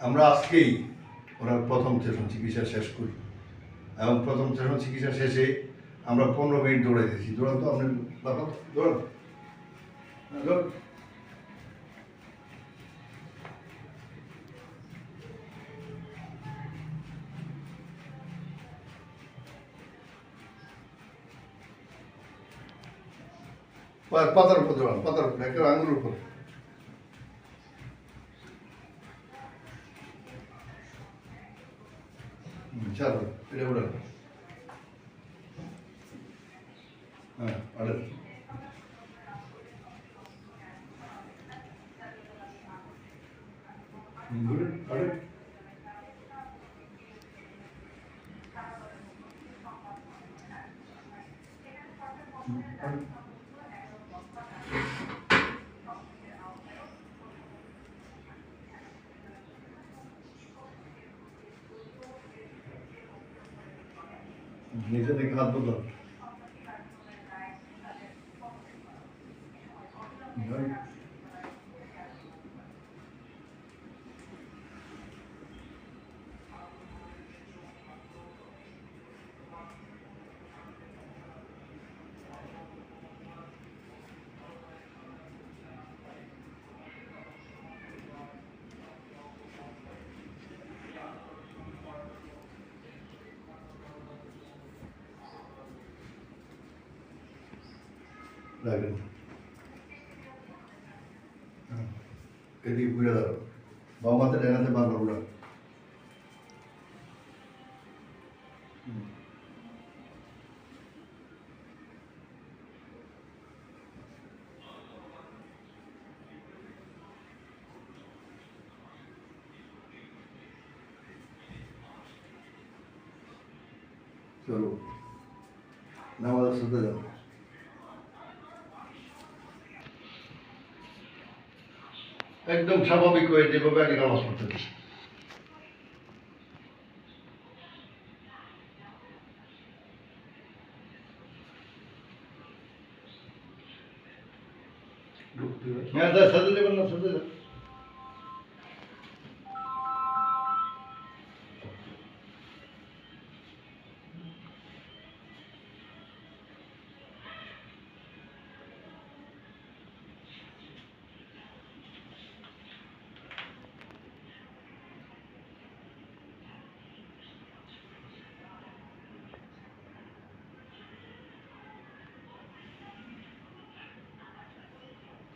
আমরা আজকেই ওনার প্রথম সেশন চিকিৎসা শেষ করি। এবং প্রথম সেশন চিকিৎসা শেষে আমরা পনেরো মিনিট দৌড়াই দিয়েছি। দৌড়ান তো আপনি বাবা দৌড়ান। হ্যাঁ, পাতার উপর দৌড়ান পাতার উপর একটা আঙুলের উপর। হুম, ছাড়ো এটা উড়ান হ্যাঁ আড়ান হুম, নিচে থেকে হাত বদলান রাখেন হ্যাঁ। এদিকে ঘুরে দাঁড়াও বাম হাতে একদম স্বাভাবিক হয়ে যেভাবে আগে নামাজ পড়তে দিই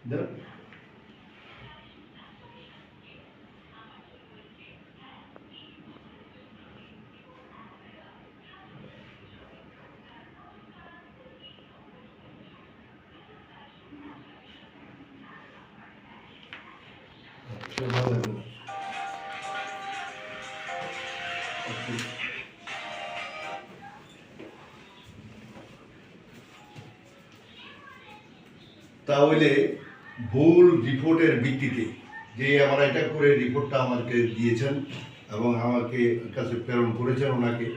দেবেন ভালো লাগবে তাহলে ভুল রিপোর্টের ভিত্তিতে যে আমার এটা করে রিপোর্টটা আমাকে দিয়েছেন এবং আমাকে কাছে প্রেরণ করেছেন ওনাকে,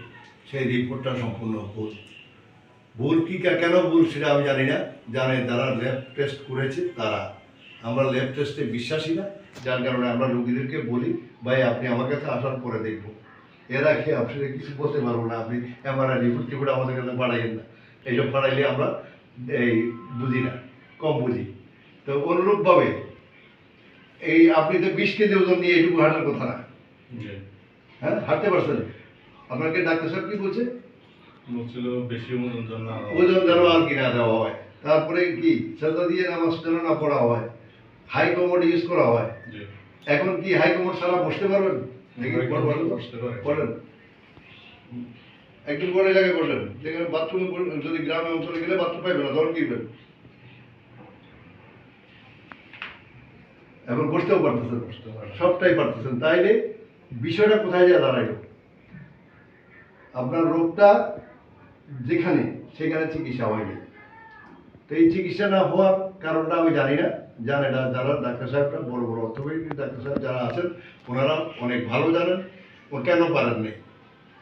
সেই রিপোর্টটা সম্পূর্ণ ভুল। ভুল কী, কা- কেন ভুল সেটা আমি জানি না। জানে যারা ল্যাব টেস্ট করেছে তারা। আমরা ল্যাব টেস্টে বিশ্বাসী না, যার কারণে আমরা রোগীদেরকে বলি, ভাই, আপনি আমার কাছে আসার পরে দেখব। এর আগে আপনি কিছু বলতে পারব না, আপনি এমআরআই রিপোর্ট টিপোর্ট আমাদের কাছে পাঠাইয়েন না। এইসব পাঠাইলে আমরা এই বুঝি না, কম বুঝি। তো অনুরূপভাবে এই আপনি তো বিশ কেজি ওজন নিয়ে এইটুকু হাঁটার কথা না। হ্যাঁ হাঁটতে পারছেন? আপনাকে ডাক্তার সাহেব কি বলছে? বলছিল বেশি ওজন যেন। ওজন যেন আর কি না দেওয়া হয়। তারপরে কি? সেটা দিয়ে নামাজ যেন না পড়া হয়। হাই কমোড ইউজ করা হয়। এখন কি হাই কমোড সারা বসতে পারবেন? বলেন, একদিন বড় জায়গায় বসেন। যেখানে বাথরুমে যদি গ্রামে অঞ্চলে গেলে বাথরুম পাইবেন না তখন কিনবেন। এখন বসতেও পারতেছেন। সবটাই পারতেছেন। তাইলে বিষয়টা কোথায় যা দাঁড়াইল? আপনার রোগটা যেখানে, সেখানে চিকিৎসা হয়নি। তো এই চিকিৎসা না হওয়ার কারণটা আমি জানি না। জানে না যারা ডাক্তার সাহেবরা বড় বড় অর্থোপেডিক ডাক্তার সাহেব যারা আছেন, ওনারা অনেক ভালো জানেন। ও কেন পারেন নেই?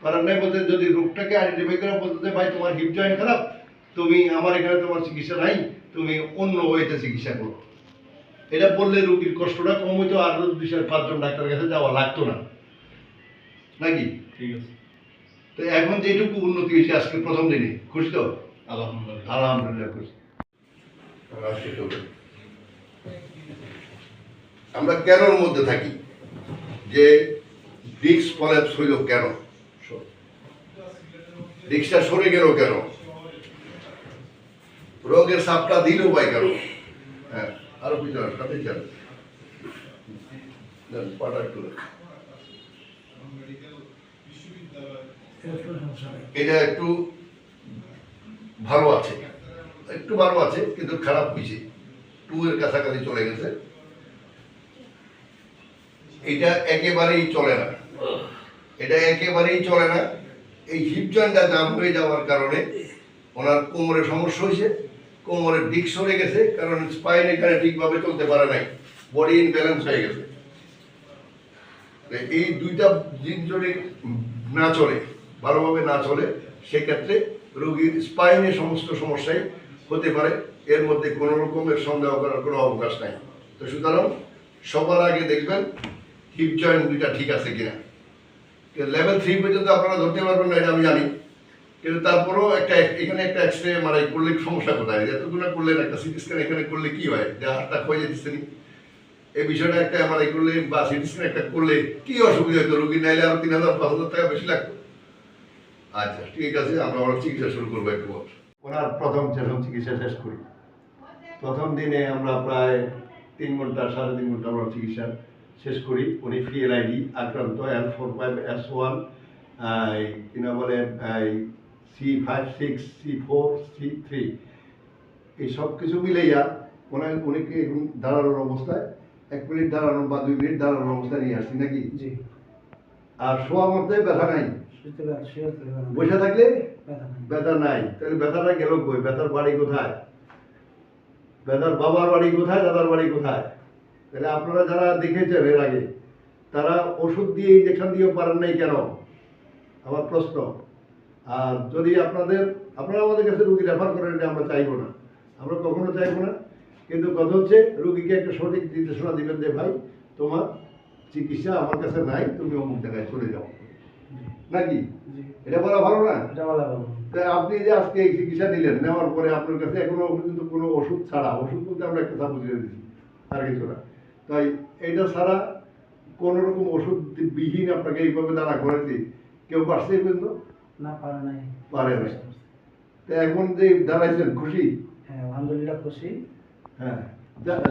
পারেন নাই বলতে যদি রোগটাকে আইডেন্টিফাই করে বলতে ভাই, তোমার হিপ জয়েন্ট খারাপ, তুমি আমার এখানে তোমার চিকিৎসা নাই, তুমি অন্য ওয়েতে চিকিৎসা করো। এটা বললে রোগীর কষ্টটা কম হইতো আর দুই চার পাঁচজন ডাক্তারের কাছে যাওয়া লাগতো না। নাকি? ঠিক আছে। তো এখন যেটুকু উন্নতি হয়েছে আজকে প্রথম দিনে খুশি তো? আলহামদুলিল্লাহ। আলহামদুলিল্লাহ খুশি। আমরা কেনর মধ্যে থাকি? যে ডিক্স কলেপস হইল কেন? ডিক্সটা সরে গেল কেন? রোগের সাপটা দিল পাই কেন? হ্যাঁ। আরও পিছনে সাথে যান। এটা একটু ভালো আছে। একটু ভালো আছে, কিন্তু খারাপ হয়েছে। টু এর কাছাকাছি চলে গেছে। এটা একেবারেই চলে না। এটা একেবারেই চলে না। এই হিপ জয়েন্টটা জাম হয়ে যাওয়ার কারণে ওনার কোমরে সমস্যা হয়েছে। কোমরের দিক সরে গেছে, কারণ স্পাইন এখানে ঠিকভাবে চলতে পারে নাই। বডি ইনব্যালেন্স হয়ে গেছে। এই দুইটা জিনিস যদি না চলে, ভালোভাবে না চলে, সেক্ষেত্রে রোগীর স্পাইনে সমস্ত সমস্যাই হতে পারে। এর মধ্যে কোনো রকমের সন্দেহ করার কোনো অবকাশ নাই। তো সুতরাং সবার আগে দেখবেন হিপ জয়েন্ট দুইটা ঠিক আছে কিনা। লেভেল থ্রি পর্যন্ত আপনারা ধরতে পারবেন না, এটা আমি জানি। কিন্তু তারপরেও একটা এখানে একটা এক্স রে মারাই করলে সমস্যা কোথায়? যে এতগুলো করলেন, একটা সিটি স্ক্যান, এখানে করলে কি হয়? যে হাতটা ক্ষয়ে যেতেছে? এই বিষয়টা একটা এমআরআই করলে বা সিটি স্ক্যান একটা করলে কি অসুবিধা হতো রোগী নাইলে আরও তিন হাজার, পাঁচ হাজার টাকা বেশি লাগতো। আচ্ছা ঠিক আছে, আমরা ওর চিকিৎসা শুরু করব একটু। ওনার প্রথম সেরকম চিকিৎসা শেষ করি। প্রথম দিনে আমরা প্রায় তিন ঘণ্টা, সাড়ে তিন ঘণ্টা আমরা চিকিৎসা শেষ করি। উনি ফ্রি এলআইডি আক্রান্ত L four five S one কিনা বলেন C five six C four C three এই সব কিছু মিলাইয়া ওনার এখন দাঁড়ানোর অবস্থায় এক মিনিট দাঁড়ানো বা দুই মিনিট দাঁড়ানোর অবস্থায় নিয়ে আসছি নাকি? জি। আর শোয়ার মধ্যে ব্যথা নাই? বসে থাকলে? ব্যথা নাই। ব্যথা নাই। তাহলে ব্যথাটা গেল কই? ব্যথার বাড়ি কোথায়? ব্যথার বাবার বাড়ি কোথায় দাদার বাড়ি কোথায়? তাহলে আপনারা যারা দেখেছেন এর আগে তারা ওষুধ দিয়ে ইঞ্জেকশন দিয়েও পারেন নাই কেন? আমার প্রশ্ন। আর যদি আপনাদের আপনারা আমাদের কাছে রুগী রেফার করেন এটা আমরা চাইব না। আমরা কখনো চাইব না। কিন্তু কথা হচ্ছে রুগীকে একটা সঠিক নির্দেশনা দিবেন যে ভাই তোমার চিকিৎসা আমার কাছে নাই তুমি অমুক জায়গায় চলে যাও। নাকি? এটা বলা ভালো না? এটা বলা ভালো। আপনি যে আজকে এই চিকিৎসা নিলেন নেওয়ার পরে আপনার কাছে এখনও পর্যন্ত কোনো ওষুধ ছাড়া ওষুধ বলতে আমরা একটা সাপোজ দিয়ে দিচ্ছি আর কিছু না। তাই এইটা ছাড়া কোনো রকম ওষুধ বিহীন আপনাকে এইভাবে দাঁড়া করে দিই। কেউ পারছে পর্যন্ত না পারে নাই। পারে নাই। তা এখন যে দাঁড়াইছেন খুশি? হ্যাঁ আলহামদুলিল্লাহ খুশি। হ্যাঁ।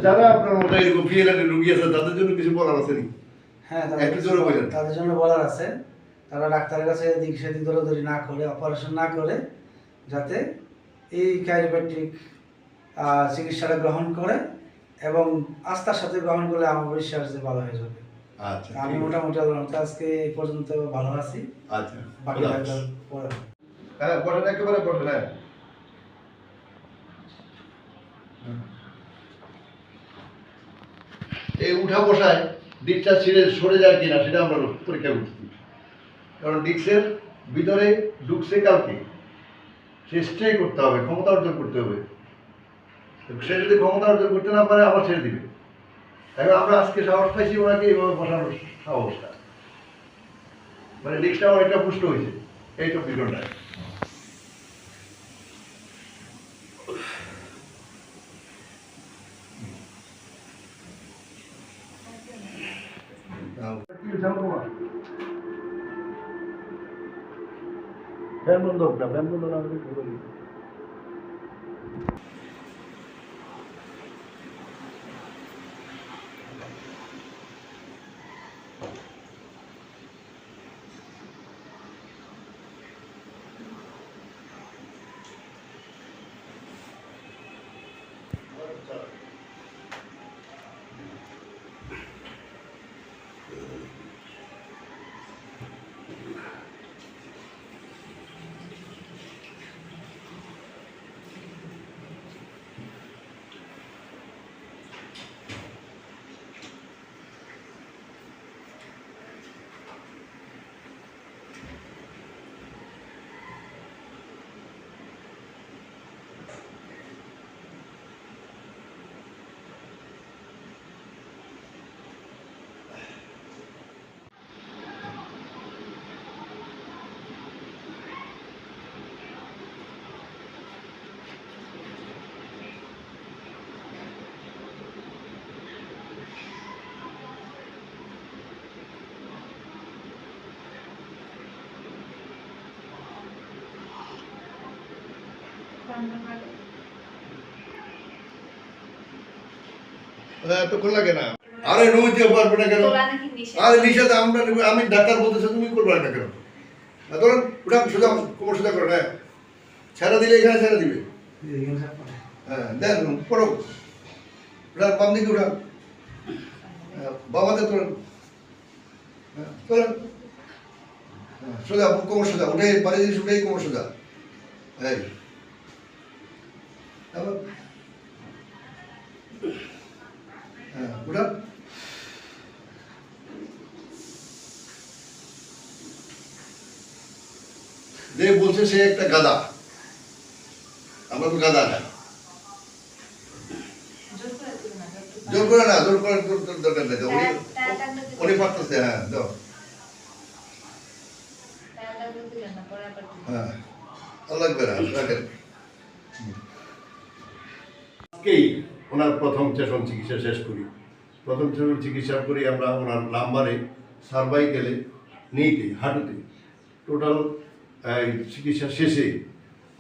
যারা আপনার মতো এরকম ফিএলএন রুগী আছে তাদের জন্য কিছু বলার আছে হ্যাঁ একটু জোরে বলেন। তাদের জন্য বলার আছে। তারা ডাক্তারের কাছে দিক সেদিক দৌড়াদৌড়ি না করে অপারেশন না করে যাতে এই কাইরোপ্যাট্রিক চিকিৎসাটা গ্রহণ করে এবং আস্থার সাথে গ্রহণ করলে আমার বিশ্বাস যে ভালো হয়ে যাবে। আচ্ছা আমি মোটামুটি আজকে এই পর্যন্ত ভালো আছি। আচ্ছা বাকি হ্যাঁ বসেন একেবারে বসেন হ্যাঁ। এই উঠা বসায় ডিক্সটা ছিঁড়ে সরে যায় কিনা, সেটা আমরা পরীক্ষা করছি কারণ ডিক্সের ভিতরে ঢুকছে কালকে সে স্টে করতে হবে, ক্ষমতা অর্জন করতে হবে। সে যদি ক্ষমতা অর্জন করতে না পারে, আবার ছেড়ে দিবে। এখন আমরা আজকে সাহস পাইছি ওনাকে এইভাবে বসানোর সাহসটা। মানে ডিক্সটা অনেকটা পুষ্ট হয়েছে। এই চব্বিশ ঘন্টায় ফ্যান বন্ধ হোক না ফ্যান বন্ধ না এতক্ষণ লাগে না। আরে নইতে পারবে না কেন? আরে নিষেধ আমরা আমি ডাক্তার বলতেছে তুমি করবে না কেন? ধরুন ওটা সোজা কোমর সোজা করো হ্যাঁ। ছেড়া দিলে এখানে ছেড়া দিবে। হ্যাঁ দেন করো ওটা বাম দিকে ওটা হ্যাঁ, বাবাতে তোলেন হ্যাঁ, তোলেন হ্যাঁ, সোজা কোমর সোজা উঠে পারে জিনিস উঠেই কোমর সোজা। এই। আবার হ্যাঁ ওটা যে বলছে সে একটা গাদা আমরা তো গাদা না। জোর করে না, জোর করে দরকার নেই উনি। উনি পারতেছে হ্যাঁ দাও। হ্যাঁ লাগবে না রাখেন আজকেই ওনার প্রথম সেশন চিকিৎসা শেষ করি। প্রথম সেশন চিকিৎসা করি আমরা ওনার নাম্বারে সার্ভাইকেলে নিতে হাঁটুতে। টোটাল চিকিৎসা শেষে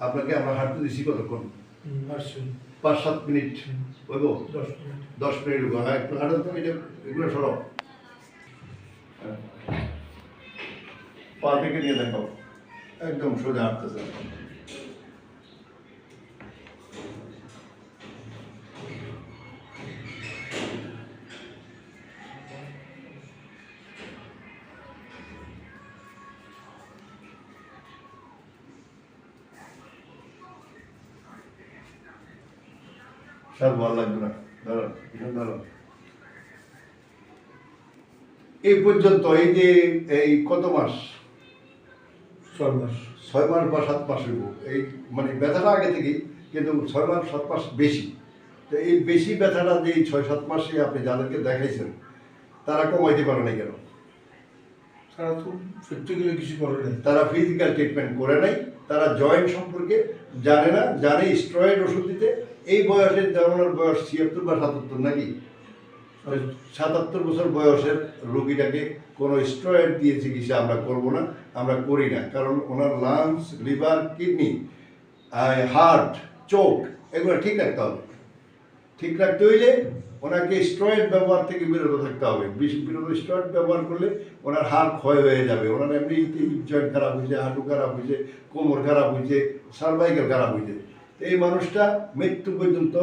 আপনাকে আমরা হাঁটতে দিছি কতক্ষণ? পাঁচ সাত মিনিট। হইব? দশ মিনিট। হ্যাঁ একটু হাঁটো তো এটা এগুলো সরব। হ্যাঁ। পা থেকে নিয়ে দেখো একদম সোজা হাঁটতেছে। এই পর্যন্ত এই যে এই কত মাস? ছয় মাস। বা সাত মাস হইব। এই মানে ব্যথাটা আগে থেকেই কিন্তু ছয় মাস সাত মাস বেশি। তো এই বেশি ব্যথাটা যে ছয় সাত মাসে আপনি যাদেরকে দেখাইছেন তারা কমাইতে পারে না কেন? তারা তো প্র্যাকটিক্যালি কিছু করে নাই। তারা ফিজিক্যাল ট্রিটমেন্ট করে নাই তারা জয়েন্ট সম্পর্কে জানে না জানে স্টেরয়েড ওষুধ দিতে এই বয়সের যেমন বয়স ছিয়াত্তর বা সাতাত্তর নাকি সাতাত্তর বছর বয়সের রোগীটাকে কোনো স্টেরয়েড দিয়ে চিকিৎসা আমরা করব না, আমরা করি না। কারণ ওনার লাংস লিভার কিডনি হার্ট চোখ, এগুলো ঠিক রাখতে হবে। ঠিক রাখতে হইলে ওনাকে স্টেরয়েড ব্যবহার থেকে বিরত থাকতে হবে। বিরত স্টেরয়েড ব্যবহার করলে ওনার হাড় ক্ষয় হয়ে যাবে। ওনার এমনি জয়েন্ট খারাপ হয়েছে হাঁটু খারাপ হয়েছে, কোমর খারাপ হয়েছে সার্ভাইকেল খারাপ হয়েছে। এই মানুষটা মৃত্যু পর্যন্ত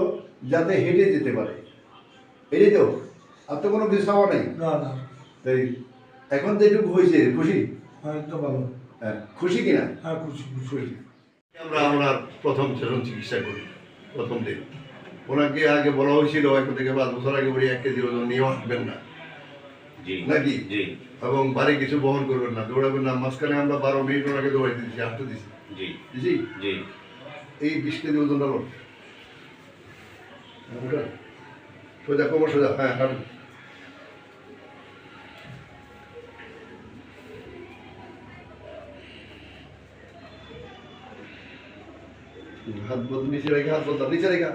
যাতে হেঁটে যেতে পারে। এটাই তো আর তো কোনো কিছু চাওয়া নেই? না না। তাই এখন তো এটুকু হয়েছে খুশি? হ্যাঁ একদম ভালো। হ্যাঁ খুশি কিনা? হ্যাঁ খুশি খুশি। আমরা ওনার প্রথম সেশন চিকিৎসা করি প্রথম দিন। ওনাকে আগে বলা হয়েছিল এখন থেকে পাঁচ বছর আগে উনি এক কেজি ওজন নিয়ে আসবেন না। নাকি? এবং বাড়ি কিছু বহন করবেন না। দৌড়াবেন না। মাঝখানে আমরা বারো মিনিট ওনাকে দৌড়াই দিচ্ছি হাঁটতে দিচ্ছি জি। জি জি। এই বিশ কেজি ওজন হলো সোজা কোমর সোজা হ্যাঁ হাঁটু হাত বদল নিচে রেখে হাত বদল নিচে রেখা।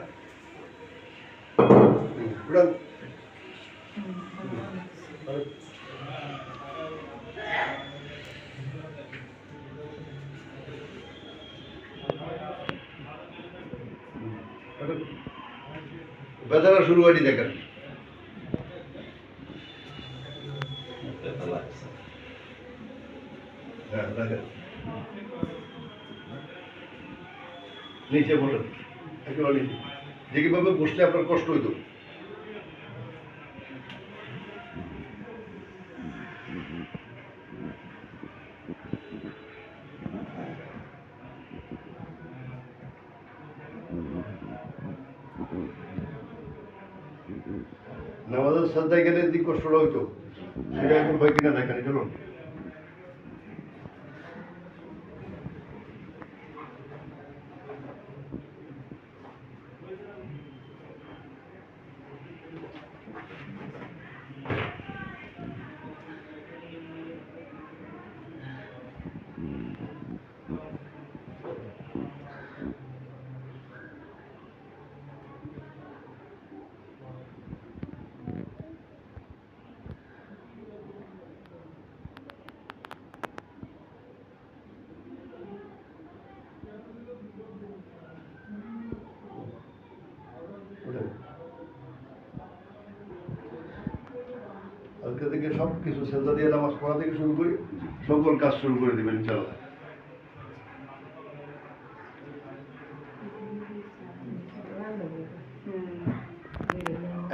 শুরু হয়নি দেখেন হ্যাঁ নিচে বলেন। একেবারে নিচে। যে কীভাবে বসলে আপনার কষ্ট হইতো। শ্রদ্ধায় গেলে দিক কষ্টটা হইতো সেটা এখন হয় কিনা দেখেন চলুন। থেকে সব কিছু সেজদা দিয়ে নামাজ পড়া থেকে শুরু করি সকল কাজ শুরু করে দেবেন ইনশাআল্লাহ।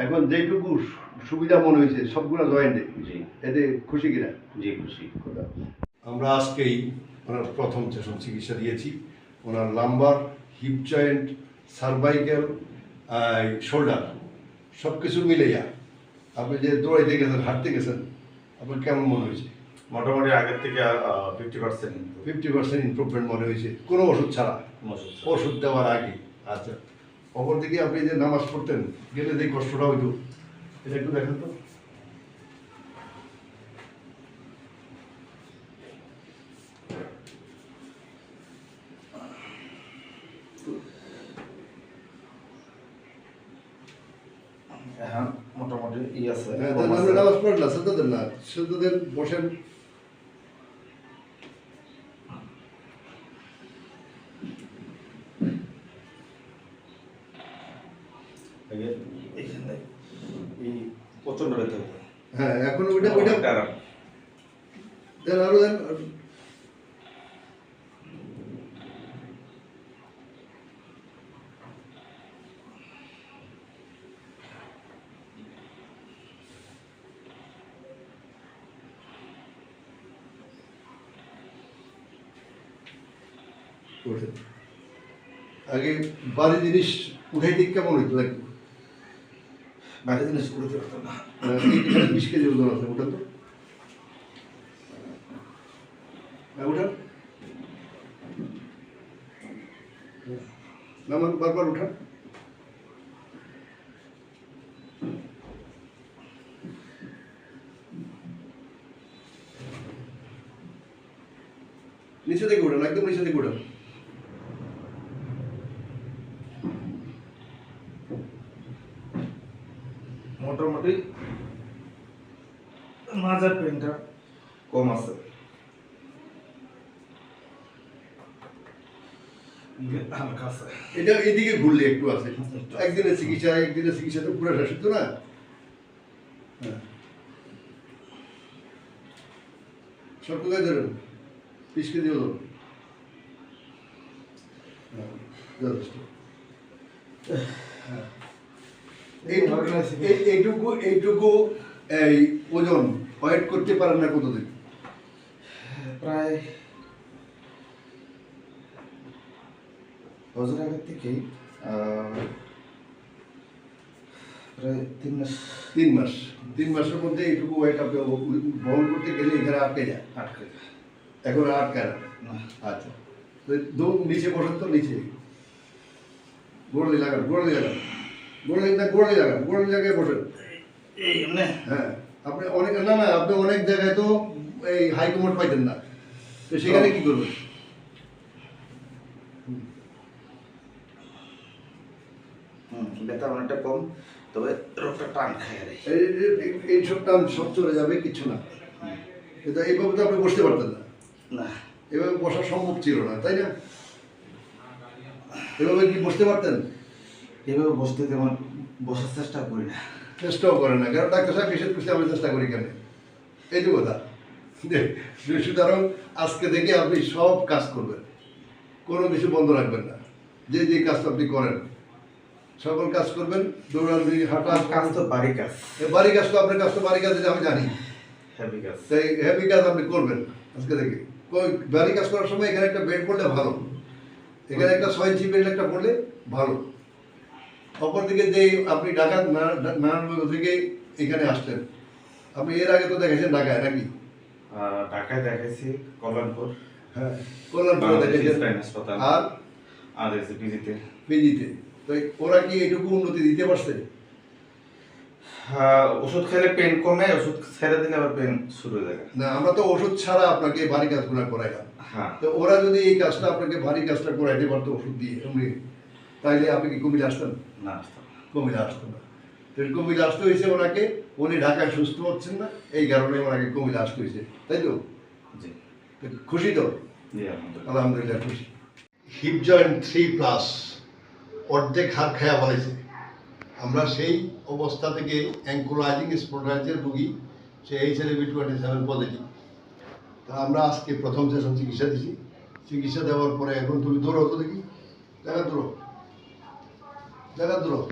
এখন যেটুকু সুবিধা মনে হয়েছে সবগুলো জয়েন্টে জি। এতে খুশি কিনা? জি খুশি। আমরা আজকেই ওনার প্রথম সেশন চিকিৎসা দিয়েছি। ওনার lumbar hip joint cervical shoulder সব কিছু মিলে যা আপনি যে দৌড়াইতে গেছেন হাঁটতে গেছেন আপনার কেমন মনে হয়েছে? মোটামুটি আগের থেকে fifty percent fifty percent improvement মনে হয়েছে। কোনো ওষুধ ছাড়া। ওষুধ দেওয়ার আগে। আচ্ছা। অপরদিকে আপনি যে নামাজ পড়তেন গেলে যে কষ্টটা হইতো এটা একটু দেখেন তো এখন মোটামুটি ই আছে হ্যাঁ, তাহলে আপনি নামাজ পড়েন না সেটা দেন বসেন। হ্যাঁ এখন ওইটা ওইটা আরও দেন আরো- ওঠেন। আগে বাড়ি জিনিস উঠাইতে কেমন হইতো লাগবে? বাইরে জিনিস উঠে পারতো না। বিশ কেজি ওজন আছে ওটা তো। উঠান। বারবার উঠান নিচে থেকে উঠান একদম নিচে থেকে উঠান মোটামুটি মাজার পেনটা কম আছে হালকা আছে এটা এদিকে ঘুরলে একটু আছে একদিনের চিকিৎসা একদিনের চিকিৎসা তো পুরো শেষ না। ধরেন পিস কেজি হলো। যথেষ্ট। হ্যাঁ। এইটুকু, এই- এইটুকু এইটুকু এই ওজন ওয়েট করতে পারেন না কতদিন? প্রায় বছর আগের থেকেই প্রায় তিন মাস। তিন মাস। তিন মাসের মধ্যে এইটুকু ওয়েট আপনি বহন করতে গেলে এখানে আটকে যায় আটকে যায়। এখন আর না। না। আচ্ছা। দু নিচে বসেন তো নিচে। গোড়ালি লাগান গোড়ালি লাগান। গোড়ালি না গোড়ালি লাগান। গোড়ালি জায়গায় বসেন। হ্যাঁ। আপনি অনেক না না আপনি অনেক জায়গায় তো এই হাই কমান্ড পাইতেন না। তো সেখানে কি করবেন? হুম ব্যথা অনেকটা কম তবে রোগটা টান খায় রে এই সব টান সব চলে যাবে কিছু না। কিন্তু এইভাবে তো আপনি বসতে পারতেন না। না। এভাবে বসা সম্ভব ছিল না তাই না? এভাবে কি বসতে পারতেন? এভাবে বসতে তেমন বসার চেষ্টা করি না। চেষ্টাও করে না কারণ ডাক্তার সাহেব নিষেধ করতে আমি চেষ্টা করি কেন? এই যে কথা। সুতরাং আজকে থেকে আপনি সব কাজ করবেন। কোনো কিছু বন্ধ রাখবেন না। যে যে কাজটা আপনি করেন সকল কাজ করবেন দৌড়াদৌড়ি হাঁটা। কাজ তো বাড়ি কাজ। বাড়ি কাজ তো আপনার কাজ তো বাড়ি কাজ আমি জানি। হ্যাভি কাজ। তাই হেভি কাজ আপনি করবেন আজকে থেকে। বাড়ি কাজ করার সময় এখানে একটা বেড পড়লে ভালো। এখানে একটা ছয় ইঞ্চি বেড একটা পড়লে ভালো। অপরদিকে যে আপনি ঢাকা নারায়ণগঞ্জ থেকে এখানে আসলেন। আপনি এর আগে তো দেখেছেন ঢাকায় নাকি? ঢাকায় দেখেছি কল্যাণপুর। হ্যাঁ কল্যাণপুরে দেখেছেন। হাসপাতাল। আর? আর এসে পিজিতে। পিজিতে। তো ওরা কি এটুকু উন্নতি দিতে পারছে? হ্যাঁ, ওষুধ খেলে পেন কমে ওষুধ ছেড়ে দিলে আবার পেন শুরু হয়ে যায়। না আমরা তো ওষুধ ছাড়া আপনাকে ভারী কাজগুলো করাইলাম হ্যাঁ। তো ওরা যদি এই কাজটা আপনাকে ভারী কাজটা করাইতে পারতো ওষুধ দিয়ে এমনি তাইলে আপনি কি কুমিল্লা আসতেন না আসতে হবে। কুমিল্লা আসতো না। তো কুমিল্লা আসতে হয়েছে ওনাকে উনি ঢাকায় সুস্থ হচ্ছেন না এই কারণে ওনাকে কুমিল্লা আসতে হয়েছে তাই তো? জি। খুশি তো? আলহামদুলিল্লাহ। খুশি। হিপ জয়েন্ট থ্রি প্লাস অর্ধেক হাত খায়া বলেছে আমরা সেই অবস্থা থেকে অ্যাঙ্কোলাইজিং স্পোর্টাইজের রুগী সে H L B twenty seven positive. তা আমরা আজকে প্রথম সেশন চিকিৎসা দিছি। চিকিৎসা দেওয়ার পরে এখন তুমি দূর হতো দেখি। জায়গা দৌড়ো। জায়গা দৌড়ো।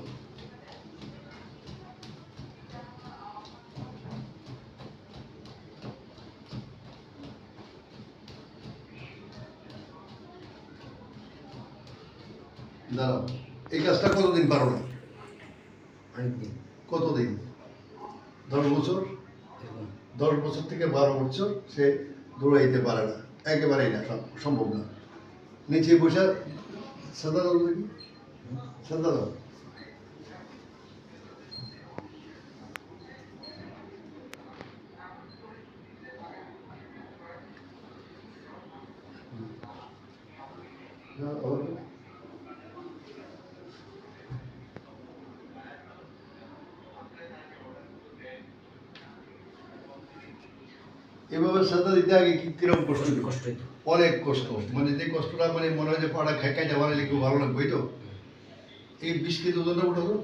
দাঁড়াও। এই কাজটা কতদিন পারো না? কতদিন? দশ বছর? দশ বছর থেকে বারো বছর সে দৌড়াইতে পারে না। একেবারেই না সম- সম্ভব না। নিচে বসে সাদা দাও দেখি সাদা দাও না, আবার দাও। দিতে আগে কি কীরকম কষ্ট কষ্ট হইতো। অনেক কষ্ট। মানে যে কষ্টটা মানে মনে হয় যে পাড়া খেকাই যাওয়ার খুব ভালো লাগবে তো এই বিশ কেজি ওজনটা উঠো তো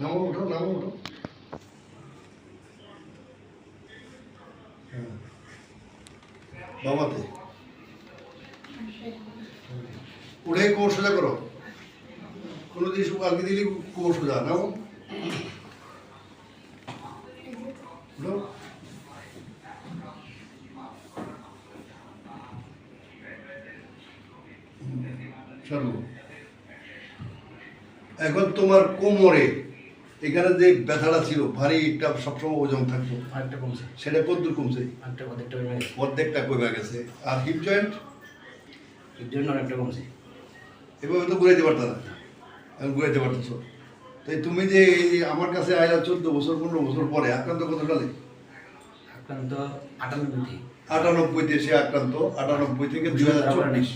নামো উঠো নামো উঠো। বাবাতে উঠে কোমর সোজা করো। কোনো দিন আগে দিলে কোমর সোজা নাও উঠো চলো এখন তোমার কোমরে এখানে যে ব্যথাটা ছিল ভারী একটা সবসময় ওজন থাকতো। সেটা কদ্দূর কমছে। আরেকটা অর্ধেকটা কমে গেছে। আর হিপ জয়েন্ট এর জন্য অনেকটা কমছে। এভাবে তো ঘুরাইতে পারত না। এখন ঘুরাইতে পারতেছ। তাই তুমি যে আমার কাছে আইলা চোদ্দ বছর পনেরো বছর পরে আক্রান্ত কত সালে আক্রান্ত আটানব্বইতে আটানব্বইতে সে আক্রান্ত আটানব্বই থেকে দুই হাজার চব্বিশ।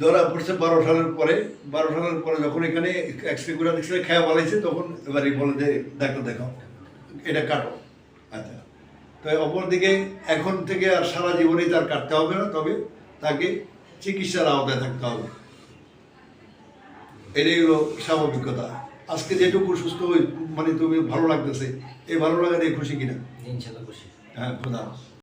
ধরা পড়ছে বারো সালের পরে বারো সালের পরে যখন এখানে এক্সরে করে এক্সরে খেয়া বানাইছে তখন এবারে বলে যে ডাক্তার দেখাও এটা কাটো। আচ্ছা। তো অপরদিকে এখন থেকে আর সারা জীবনেই তার কাটতে হবে না তবে তাকে চিকিৎসার আওতায় থাকতে হবে। এটাই হলো স্বাভাবিকতা। আজকে যেটুকু সুস্থ মানে তুমি ভালো লাগতেছে এই ভালো লাগা দিয়ে খুশি কিনা? খুশি। হ্যাঁ খোদা।